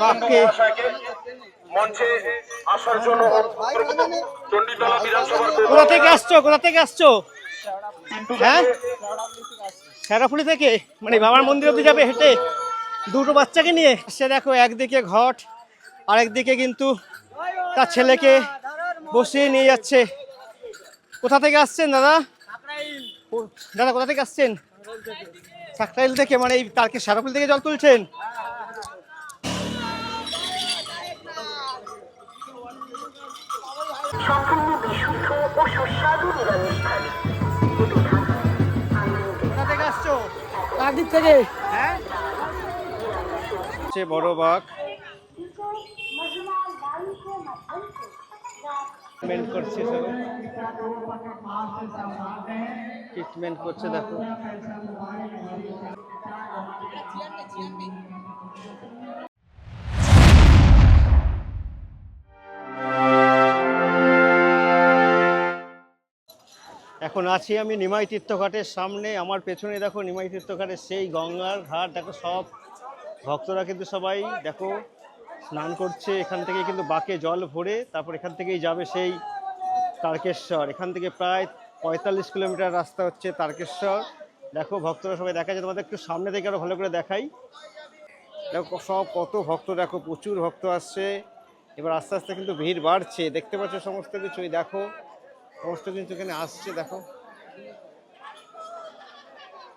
বাঘকে মঞ্চে আসার জন্য চণ্ডীতলা বিধানসভার কোথা থেকে আসছো? কোথা থেকে আসছো? হ্যাঁ? শেরাফুলি থেকে? মানে বাবার মন্দির অব্দি যাবে হেঁটে? দুটো বাচ্চাকে নিয়ে? সে দেখো একদিকে ঘট আর একদিকে কিন্তু তার ছেলেকে বসিয়ে নিয়ে যাচ্ছে। কোথা থেকে আসছেন দাদা? দাদা কোথা থেকে আসছেন? সাকরাইল থেকে মানে এই তারকে শেরাফুলি থেকে জল তুলছেন? সুস্বাদু নিরামিষ থালি থেকে আসছো থেকে? হ্যাঁ? বড় বাঘ। ট্রিটমেন্ট করছে সব ট্রিটমেন্ট করছে দেখো। এখন আছি আমি নিমাই তীর্থঘাটের সামনে। আমার পেছনে দেখো নিমাই তীর্থঘাটের সেই গঙ্গার ঘাট। দেখো সব ভক্তরা কিন্তু সবাই দেখো স্নান করছে। এখান থেকে কিন্তু বাঁকে জল ভরে তারপর এখান থেকেই যাবে সেই তারকেশ্বর। এখান থেকে প্রায় পঁয়তাল্লিশ কিলোমিটার রাস্তা হচ্ছে তারকেশ্বর। দেখো ভক্তরা সবাই দেখা যায় তোমাদের একটু সামনে থেকে আরও ভালো করে দেখাই। দেখো সব কত ভক্ত, দেখো প্রচুর ভক্ত আসছে। এবার আস্তে আস্তে কিন্তু ভিড় বাড়ছে। দেখতে পাচ্ছ সমস্ত কিছুই। দেখো সমস্ত কিন্তু এখানে আসছে, দেখো।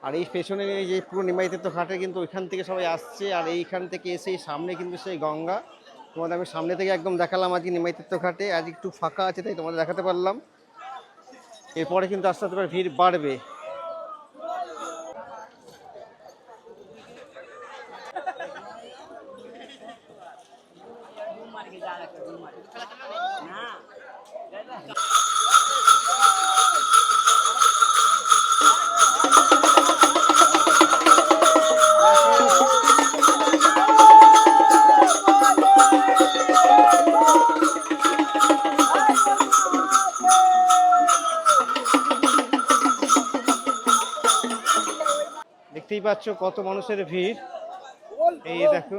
আর এই পেছনে যে পুরো নিমাইতে তো ঘাটে কিন্তু ওইখান থেকে সবাই আসছে, আর এইখান থেকে এসে সামনে কিন্তু সেই গঙ্গা। তোমাদের আমি সামনে থেকে একদম দেখালাম আজকে নিমাইতীর্থ ঘাটে, আজ একটু ফাঁকা আছে তাই তোমাদের দেখাতে পারলাম। এরপরে কিন্তু আস্তে আস্তে ভিড় বাড়বে। পাচ্ছ কত মানুষের ভিড়? এই দেখো।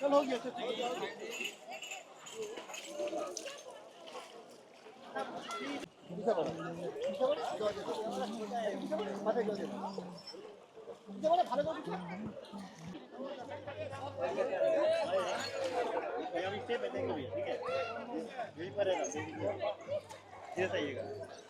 चल हो गया भैया ठीक है यहीं पर है ना ये सही है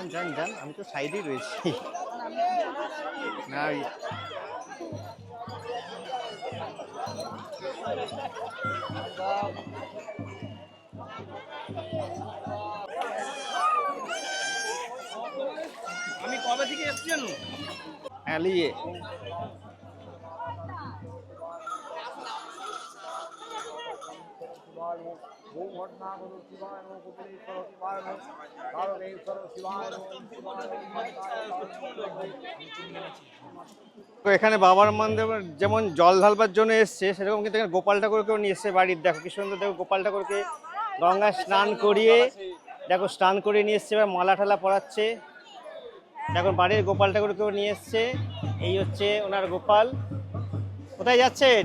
যান যান যান আমি তো সাইডেই রয়েছি। না আমি কবে থেকে এসছি জানো? হ্যাঁ তো এখানে বাবার মন্দির যেমন জল ঢালবার জন্য এসছে, সেরকম কিন্তু এখানে গোপাল ঠাকুরকেও নিয়ে এসছে বাড়ির। দেখো কি সুন্দর, দেখো গোপাল ঠাকুরকে গঙ্গায় স্নান করিয়ে, দেখো স্নান করিয়ে নিয়ে এসছে, এবার মালা ঠালা পরাচ্ছে। দেখো বাড়ির গোপাল ঠাকুরকেও নিয়ে এসছে, এই হচ্ছে ওনার গোপাল। কোথায় যাচ্ছেন?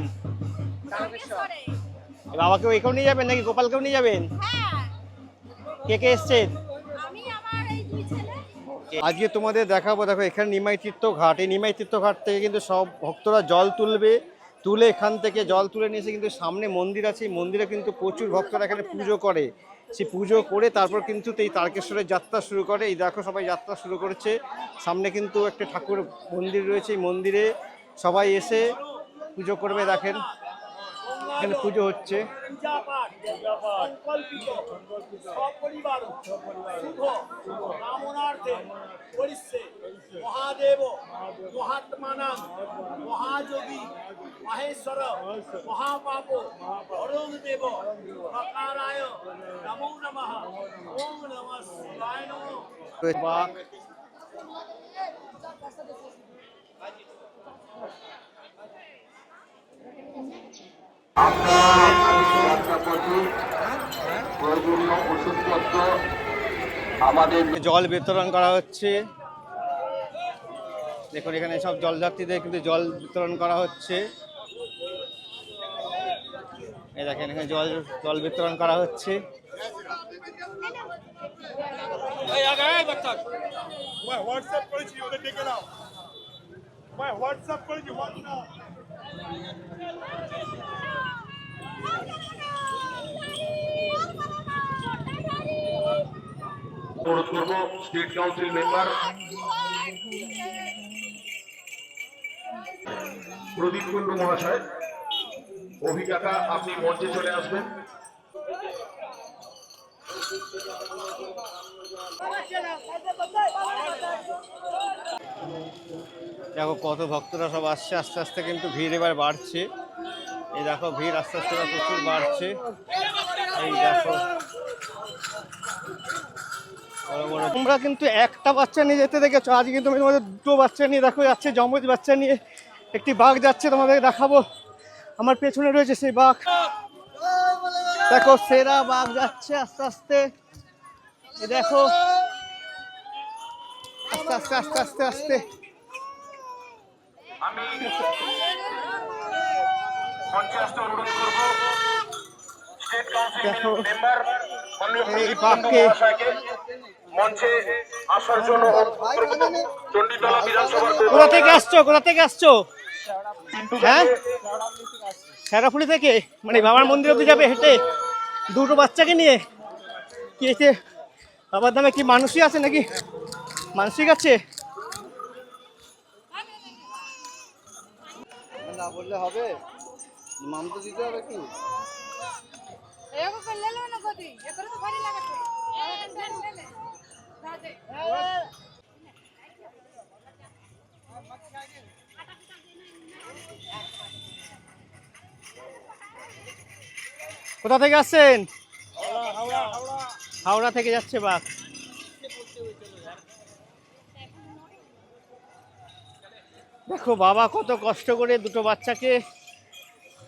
বাবাকেও একেও নিয়ে যাবেন নাকি গোপালকেও নিয়ে যাবেন? হ্যাঁ। কে কে এসছেন আমি আমার এই দুই ছেলে। আজকে তোমাদের দেখাবো দেখো এখানে নিমাই তীর্থ ঘাট। এই নিমাই তীর্থ ঘাট থেকে কিন্তু সব ভক্তরা জল তুলবে তুলে এখান থেকে জল তুলে নিয়ে এসে কিন্তু সামনে মন্দির আছে। মন্দিরে কিন্তু প্রচুর ভক্তরা এখানে পুজো করে। সে পুজো করে তারপর কিন্তু এই তারকেশ্বরের যাত্রা শুরু করে। এই দেখো সবাই যাত্রা শুরু করেছে। সামনে কিন্তু একটা ঠাকুর মন্দির রয়েছে এই মন্দিরে। সবাই এসে পুজো করবে দেখেন। এখানে পুজো হচ্ছে মহাদেব মহাত্মানাং মহাযোগী মহেশ্বর মহাপাপ অরুণ দেব প্রকারায় নমো নমঃ ওম নমঃ শিবায় নমঃ জল বিতরণ করা হচ্ছে। দেখুন, এখানে সব জলযাত্রীদের কিন্তু জল বিতরণ করা হচ্ছে। দেখেন, এখানে জল জল বিতরণ করা হচ্ছে। হোয়াটসঅ্যাপ করেছি কাউন্সিল মেম্বার প্রদীপ কুণ্ডু মহাশয় অভিজ্ঞতা আপনি মঞ্চে চলে আসবেন। দেখো, কত ভক্তরা সব আসছে, আস্তে আস্তে কিন্তু ভিড় এবার বাড়ছে। এই দেখো, ভিড় আস্তে আস্তে প্রচুর বাড়ছে। এই দেখো। তোমরা কিন্তু একটা বাচ্চা নিয়ে যেতে দেখেছ। আজ কিন্তু তোমাদের দুটো বাচ্চা নিয়ে দেখো, যাচ্ছে জমজ বাচ্চা নিয়ে। একটি বাঘ যাচ্ছে তোমাদের দেখাবো। আমার পেছনে রয়েছে সেই বাঘ। দেখো, সেরা বাঘ যাচ্ছে আস্তে আস্তে। দেখো। আস্তে আস্তে আস্তে আস্তে আস্তে আমি মঞ্চে আসতে অনুরোধ করব স্টেট কাউন্সিল দেখো, এই মহাশয়কে মঞ্চে আসার জন্য চণ্ডীতলা বিধানসভার কোথা থেকে আসছো? কোথা থেকে আসছো? হ্যাঁ? গাছে শেরাফুলি থেকে? মানে বাবার মন্দির অব্দি যাবে হেঁটে? দুটো বাচ্চাকে নিয়ে? কি এতে বাবার নামে কি মানুষই আছে নাকি? মানসিক আছে? না বললে হবে। মাম তো দিতে হবে কি? এগো করে লো না গদি এগুলো তো ভারী লাগাছে লে লে লে দাদে কোথা থেকে আসছেন? হাওড়া থেকে যাচ্ছে বাঘ দেখো বাবা কত কষ্ট করে দুটো বাচ্চাকে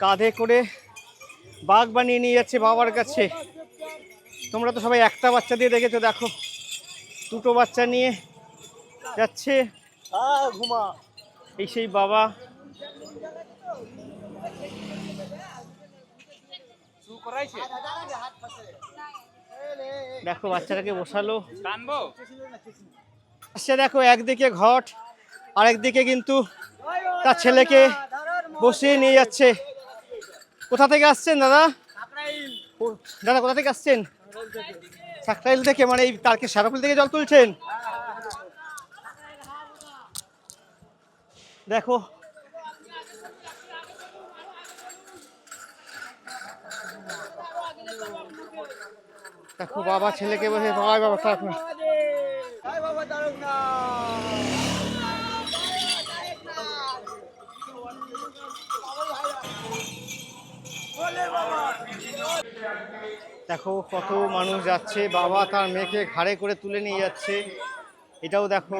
কাঁধে করে বাঘ বানিয়ে নিয়ে যাচ্ছে বাবার কাছে। তোমরা তো সবাই একটা বাচ্চা দিয়ে দেখেছ, দেখো। দুটো বাচ্চা নিয়ে যাচ্ছে। ঘুমা এই সেই বাবা। দেখো, বাচ্চাটাকে বসালো। আসছে দেখো, একদিকে ঘট, আরেকদিকে কিন্তু তার ছেলেকে বসিয়ে নিয়ে যাচ্ছে। কোথা থেকে আসছেন দাদা? দাদা কোথা থেকে আসছেন? সাকরাইল থেকে মানে এই তারকে সারাপুল থেকে জল তুলছেন? দেখো। দেখো বাবা ছেলেকে বসে বাবা বাবা তারক না। দেখো কত মানুষ যাচ্ছে বাবা তার মেয়েকে ঘাড়ে করে তুলে নিয়ে যাচ্ছে। এটাও দেখো।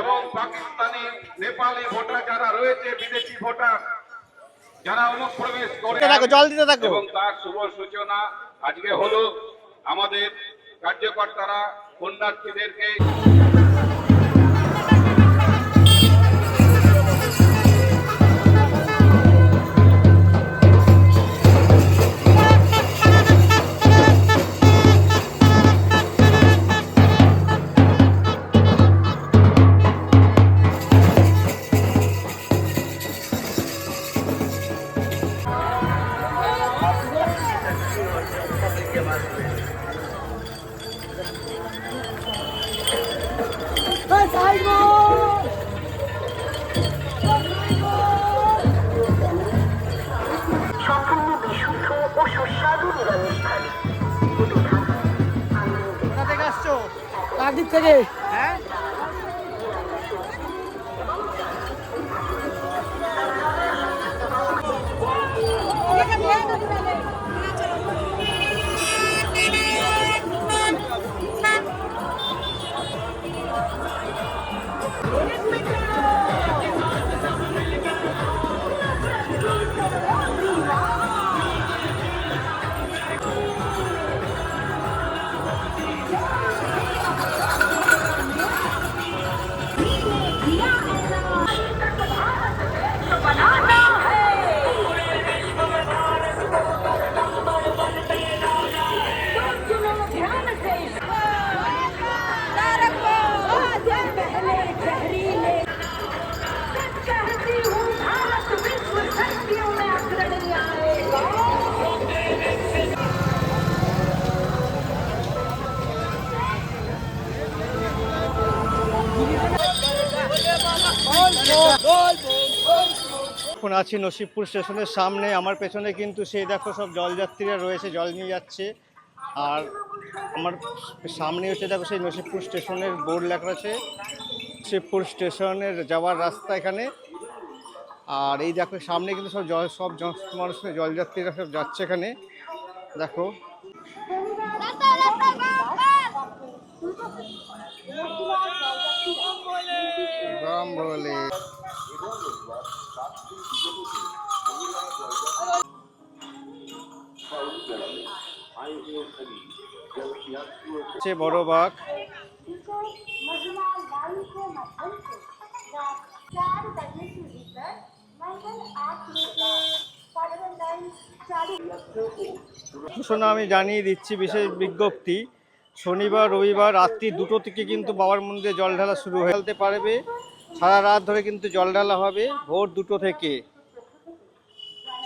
এবং পাকিস্তানি নেপালি ভোটার যারা রয়েছে বিদেশি ভোটার যারা অনুপ্রবেশ করে থাকো জল দিতে থাকো। এবং তার শুভ সূচনা আজকে হলো আমাদের কার্যকর্তারা কন্যার্থীদেরকে কাকদ্বীপ থেকে। হ্যাঁ? আছি নসিবপুর স্টেশনের সামনে। আমার পেছনে কিন্তু সেই দেখো সব জলযাত্রীরা রয়েছে, জল নিয়ে যাচ্ছে। আর আমার সামনে হচ্ছে দেখো সেই নসিবপুর স্টেশনের বোর্ড লেখা আছে, নসিবপুর স্টেশনের যাওয়ার রাস্তা এখানে। আর এই দেখো সামনে কিন্তু সব জল, সব মানুষ, জলযাত্রীরা সব যাচ্ছে এখানে। দেখো। রাম বলে। সবচেয়ে বড় বাঘ। ঘোষণা আমি জানিয়ে দিচ্ছি, বিশেষ বিজ্ঞপ্তি, শনিবার, রবিবার, রাত্রি দুটো থেকে কিন্তু বাবার মন্দিরে জল ঢালা শুরু হয়ে ফেলতে পারবে। সারা রাত ধরে কিন্তু জল ঢালা হবে ভোর দুটো থেকে।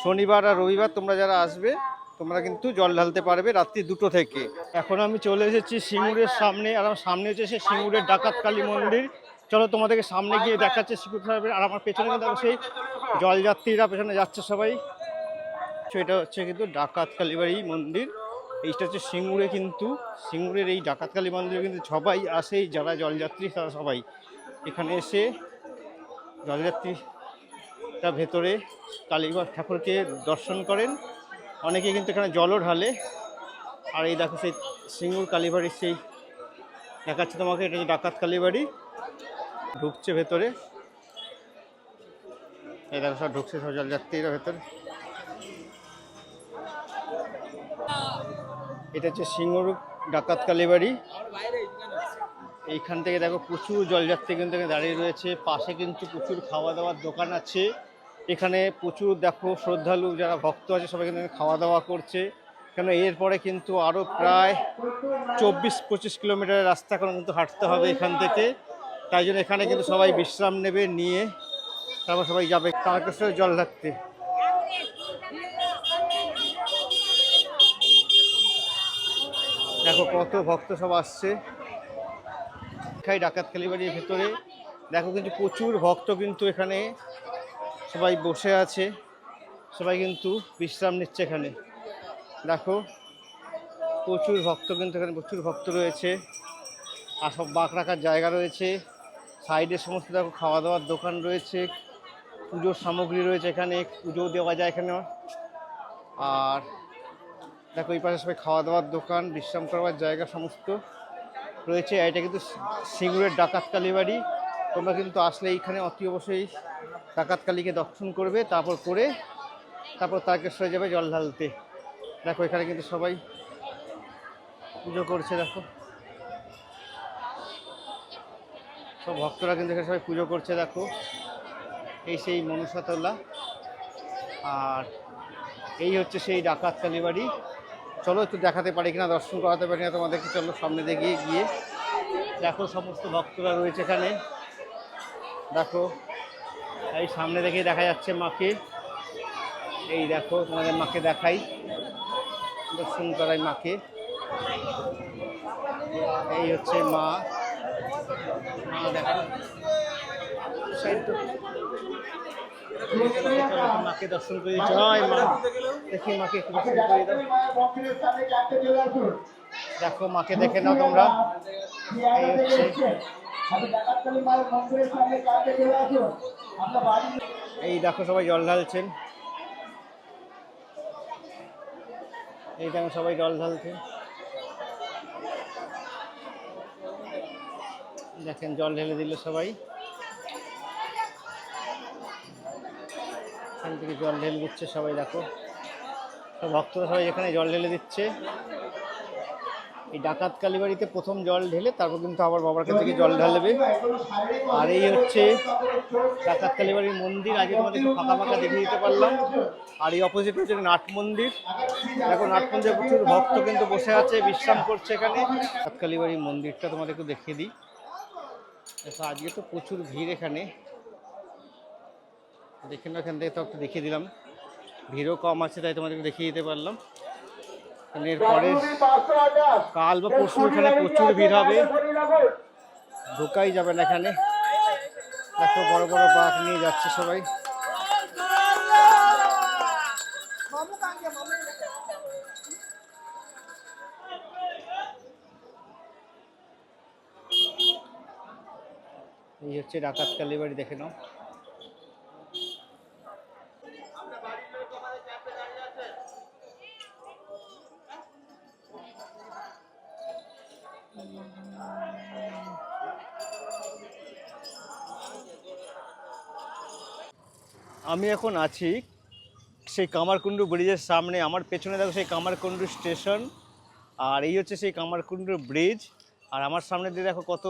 শনিবার আর রবিবার তোমরা যারা আসবে, তোমরা কিন্তু জল ঢালতে পারবে রাত্রি দুটো থেকে। এখন আমি চলে এসেছি সিঙ্গুরের সামনে, আর আমার সামনে হচ্ছে সে সিঙ্গুরের ডাকাতকালী মন্দির। চলো তোমাদেরকে সামনে গিয়ে দেখাচ্ছে সিঙ্গুর সাহেবের, আর আমার পেছনে কিন্তু সেই জলযাত্রীরা পেছনে যাচ্ছে সবাই। এটা হচ্ছে কিন্তু ডাকাত কালীবাড়ি মন্দির। এইটা হচ্ছে সিঙ্গুরে কিন্তু, সিঙ্গুরের এই ডাকাত কালী মন্দিরে কিন্তু সবাই আসেই যারা জলযাত্রী, তারা সবাই। এখানে এসে জলযাত্রীরা ভেতরে কালীঘর ঠাকুরকে দর্শন করেন। অনেকে কিন্তু এখানে জলও ঢালে। আর এই দেখো সেই সিঙ্গুর কালীবাড়ির সেই দেখাচ্ছে তোমাকে, এটা ডাকাত কালীবাড়ি। ঢুকছে ভেতরে। এই দেখো সব ঢুকছে সব জলযাত্রীরা ভেতরে। এটা হচ্ছে সিঙ্গুর ডাকাত কালীবাড়ি। এইখান থেকে দেখো প্রচুর জলযাত্রী কিন্তু এখানে দাঁড়িয়ে রয়েছে। পাশে কিন্তু প্রচুর খাওয়া দাওয়ার দোকান আছে। এখানে প্রচুর দেখো শ্রদ্ধালু যারা ভক্ত আছে সবাই কিন্তু খাওয়া দাওয়া করছে। কেন এরপরে কিন্তু আরও প্রায় চব্বিশ পঁচিশ কিলোমিটারের রাস্তা এখন কিন্তু হাঁটতে হবে এখান থেকে। তাই জন্য এখানে কিন্তু সবাই বিশ্রাম নেবে, নিয়ে তারপর সবাই যাবে তারকেশ্বরে জল ঢাকতে দেখো কত ভক্ত সব আসছে। খাই ডাকাত কালীবাড়ির ভেতরে। দেখো কিন্তু প্রচুর ভক্ত কিন্তু এখানে সবাই বসে আছে, সবাই কিন্তু বিশ্রাম নিচ্ছে এখানে। দেখো, প্রচুর ভক্ত কিন্তু এখানে, প্রচুর ভক্ত রয়েছে। আর সব বাঁক রাখার জায়গা রয়েছে। সাইডে সমস্ত দেখো খাওয়া দাওয়ার দোকান রয়েছে, পুজোর সামগ্রী রয়েছে এখানে, পুজো দেওয়া যায় এখানে। আর দেখো এই পাশে সবাই খাওয়া দাওয়ার দোকান, বিশ্রাম করবার জায়গা সমস্ত। রয়েছে এটা কিন্তু সিঙ্গুরের ডাকাত কালীবাড়ি। তোমরা কিন্তু আসলে এইখানে অতি অবশ্যই ডাকাত কালীকে দর্শন করবে, তারপর করে তারপর তারকেশ্বরে যাবে জল ঢালতে। দেখো, এখানে কিন্তু সবাই পুজো করছে, দেখো। সব ভক্তরা কিন্তু এখানে সবাই পুজো করছে, দেখো। এই সেই মনুষাতলা আর এই হচ্ছে সেই ডাকাত কালীবাড়ি। চলো একটু দেখাতে পারি কিনা, দর্শন করাতে পারি না তোমাদেরকে, চলো সামনে দিয়ে গিয়ে দেখো সমস্ত ভক্তরা রয়েছে এখানে। দেখো, এই সামনে দেখে দেখা যাচ্ছে মাকে। এই দেখো, তোমাদের মাকে দেখাই। দর্শন করাই মাকে। এই হচ্ছে মা। মা দেখো মাকে দর্শন করি জয় মা দেখি, মাকে একটু দর্শন করি দেখো মাকে দেখে নাও তোমরা। এই এই দেখো সবাই জল ঢালছেন। এই দেখো সবাই জল ঢালছেন। দেখেন, জল ঢেলে দিল সবাই। এখান থেকে জল ঢেলে দিচ্ছে সবাই, দেখো। ভক্তরা সবাই এখানে জল ঢেলে দিচ্ছে। এই ডাকাত কালীবাড়িতে প্রথম জল ঢেলে তারপর কিন্তু আবার বাবার কাছ থেকে জল ঢালবে। আর এই হচ্ছে ডাকাত কালীবাড়ির মন্দির। আগে তোমাদের ফাঁকা ফাঁকা দেখে দিতে পারলাম। আর এই অপোজিট হচ্ছে নাট মন্দির। দেখো, নাট মন্দিরে প্রচুর ভক্ত কিন্তু বসে আছে, বিশ্রাম করছে এখানে। ডাকাত কালীবাড়ির মন্দিরটা তোমাদের একটু দেখিয়ে দিই। দেখো, আজকে তো প্রচুর ভিড় এখানে। দেখে না, এখান থেকে তো একটু দেখিয়ে দিলাম। ভিড়ও কম আছে, তাই তোমাদেরকে দেখিয়ে দিতে পারলাম। এরপরে কাল বা পরশু এখানে প্রচুর ভিড় হবে। ঢোকাই যাবে না এখানে। দেখো, বড় বড় বাঘ নিয়ে যাচ্ছে সবাই। এই হচ্ছে ডাকাত কালীবাড়ি দেখে নাও। আমি এখন আছি সেই কামারকুণ্ডু ব্রিজের সামনে। আমার পেছনে দেখো সেই কামারকুণ্ডু স্টেশন, আর এই হচ্ছে সেই কামারকুণ্ডু ব্রিজ, আর আমার সামনে দিয়ে দেখো কত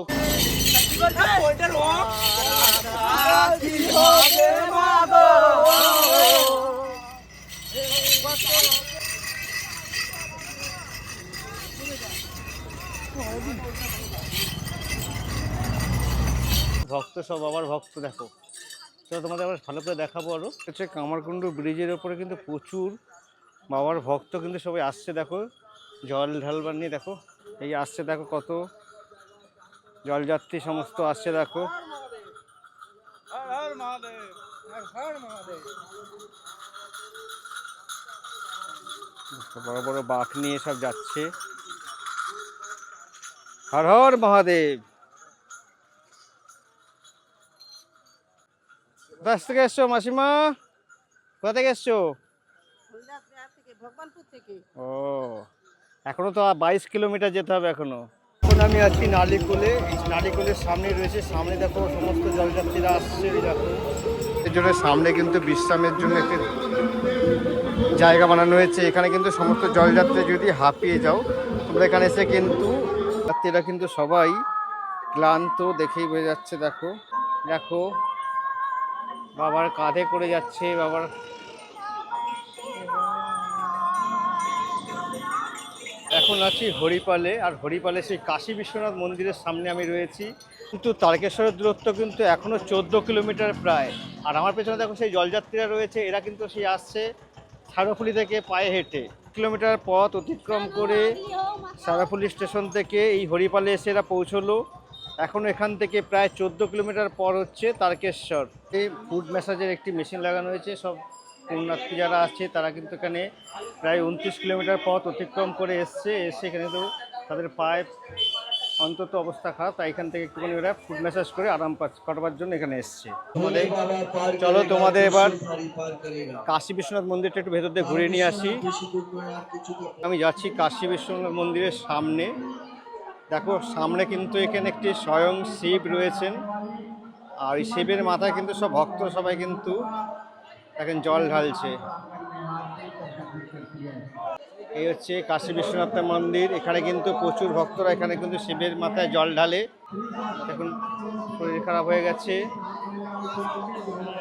ভক্ত সব, আবার ভক্ত দেখো। চলো তোমাদের আবার ভালো করে দেখাবো আরও হচ্ছে কামারকুণ্ডু ব্রিজের ওপরে কিন্তু প্রচুর বাবার ভক্ত কিন্তু সবাই আসছে, দেখো। জল ঢালবার নিয়ে, দেখো। এই আসছে, দেখো কত। জলযাত্রী সমস্ত আসছে, দেখো। বড় বড় বাঘ নিয়ে সব যাচ্ছে। হর হর মহাদেব। কোথা থেকে এসছো, মাসিমা? কোথা থেকে এসছো? ও, এখনও তো বাইশ কিলোমিটার যেতে হবে এখনও। এখন আমি আছি নালিকুলে নালিকুলের সামনে রয়েছে, সামনে দেখো সমস্ত জলযাত্রীরা আসছে দেখো। এর জন্য সামনে কিন্তু বিশ্রামের জন্য একটি জায়গা বানানো হয়েছে। এখানে কিন্তু সমস্ত জলযাত্রী যদি হাঁপিয়ে যাও, তোমরা এখানে এসে কিন্তু যাত্রীরা কিন্তু সবাই ক্লান্ত দেখেই বোঝা যাচ্ছে, দেখো। দেখো বাবার কাঁধে করে যাচ্ছে, বাবার এখন আছি হরিপালে, আর হরিপালে সেই কাশী বিশ্বনাথ মন্দিরের সামনে আমি রয়েছি। কিন্তু তারকেশ্বরের দূরত্ব কিন্তু এখনও চোদ্দ কিলোমিটার প্রায়। আর আমার পেছনে দেখো সেই জলযাত্রীরা রয়েছে, এরা কিন্তু সেই আসছে সারফুলি থেকে পায়ে হেঁটে। কিলোমিটার পথ অতিক্রম করে সারাফুলি স্টেশন থেকে এই হরিপালে এসে এরা পৌঁছলো। এখন এখান থেকে প্রায় চোদ্দ কিলোমিটার পর হচ্ছে তারকেশ্বর। এই ফুড ম্যাসাজের একটি মেশিন লাগানো হয়েছে, সব পুণ্যার্থী যারা আছে তারা কিন্তু এখানে প্রায় উনত্রিশ কিলোমিটার পথ অতিক্রম করে এসছে, এসে এখানে তো তাদের পায়ে অন্তত অবস্থা খারাপ, তাই এখান থেকে একটুখানি ওরা ফুড ম্যাসাজ করে আরাম কাটবার জন্য এখানে এসছে। চলো তোমাদের এবার কাশী বিশ্বনাথ মন্দিরটা একটু ভেতর দিয়ে ঘুরে নিয়ে আসি। আমি যাচ্ছি কাশী বিশ্বনাথ মন্দিরের সামনে। দেখো, সামনে কিন্তু এখানে একটি স্বয়ং শিব রয়েছেন। আর এই শিবের মাথায় কিন্তু সব ভক্ত সবাই কিন্তু এখন জল ঢালছে। এই হচ্ছে কাশী বিশ্বনাথ মন্দির। এখানে কিন্তু প্রচুর ভক্তরা এখানে কিন্তু শিবের মাথায় জল ঢালে। এখন শরীর খারাপ হয়ে গেছে।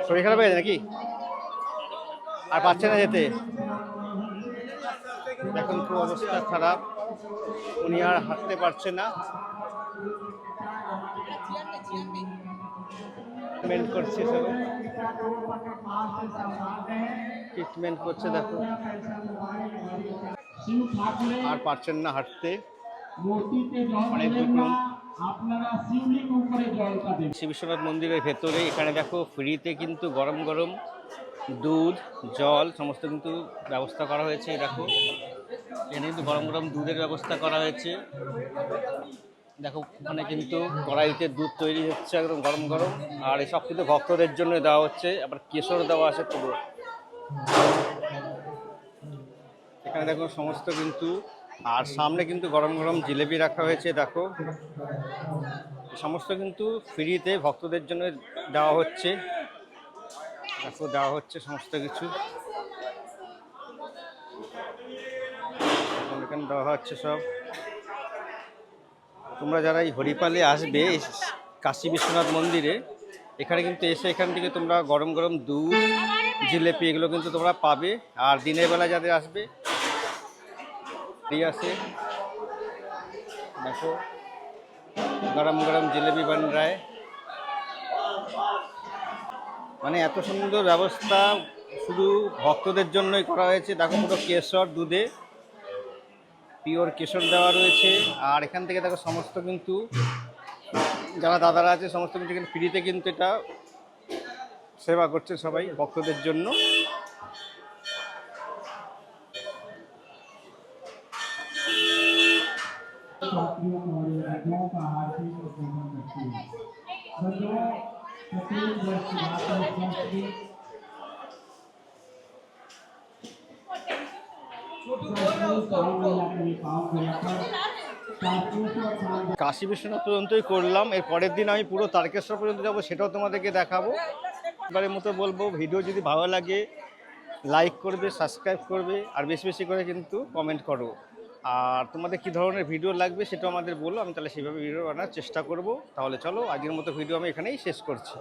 শরীর খারাপ হয়ে গেছে নাকি? আর পাচ্ছে না যেতে। এখন খুব অবস্থা খারাপ। উনি আর হাঁটতে পারছে না। ট্রিটমেন্ট করছে সব ট্রিটমেন্ট করছে দেখো। আর পারছেন না হাঁটতে। অনেক দূর দেবেন শ্রী বিশ্বনাথ মন্দিরের ভেতরে এখানে দেখো ফ্রিতে কিন্তু গরম গরম দুধ জল সমস্ত কিন্তু ব্যবস্থা করা হয়েছে দেখো। এখানে কিন্তু গরম গরম দুধের ব্যবস্থা করা হয়েছে। দেখো, ওখানে কিন্তু কড়াইতে দুধ তৈরি হচ্ছে একদম গরম গরম। আর এসব কিন্তু ভক্তদের জন্য দেওয়া হচ্ছে। আবার কেশর দেওয়া আছে পুরো এখানে দেখো, সমস্ত কিন্তু, আর সামনে কিন্তু গরম গরম জিলেবি রাখা হয়েছে, দেখো। সমস্ত কিন্তু ফ্রিতে ভক্তদের জন্য দেওয়া হচ্ছে। দেখো, দেওয়া হচ্ছে সমস্ত কিছু। এখানে দেওয়া হচ্ছে সব। তোমরা যারা এই হরিপালে আসবে কাশী বিশ্বনাথ মন্দিরে, এখানে কিন্তু এসে এখান থেকে তোমরা গরম গরম দুধ, জিলেপি এগুলো কিন্তু তোমরা পাবে। আর দিনের বেলা যাদের আসবে আছে? দেখো, গরম গরম জিলেবি বান রায়। মানে এত সুন্দর ব্যবস্থা, শুধু ভক্তদের জন্যই করা হয়েছে। দেখো পুরো কেশর দুধে। পিওর কেশর দেওয়া রয়েছে। আর এখান থেকে দেখো সমস্ত কিন্তু, যারা দাদারা আছে, সমস্ত কিন্তু এখানে ফ্রিতে কিন্তু এটা সেবা করছে সবাই ভক্তদের জন্য। কাশী বিশ্বনাথ পর্যন্তই করলাম। এর পরের দিন আমি পুরো তারকেশ্বর পর্যন্ত যাব, সেটাও তোমাদেরকে দেখাবো। এবারের মতো বলব, ভিডিও যদি ভালো লাগে লাইক করবে সাবস্ক্রাইব করবে, আর বেশি বেশি করে কিন্তু কমেন্ট করো। আর তোমাদের কী ধরনের ভিডিও লাগবে সেটাও আমাদের বলো, আমি তাহলে সেইভাবে ভিডিও বানানোর চেষ্টা করব। তাহলে চলো আজকের মতো ভিডিও আমি এখানেই শেষ করছি।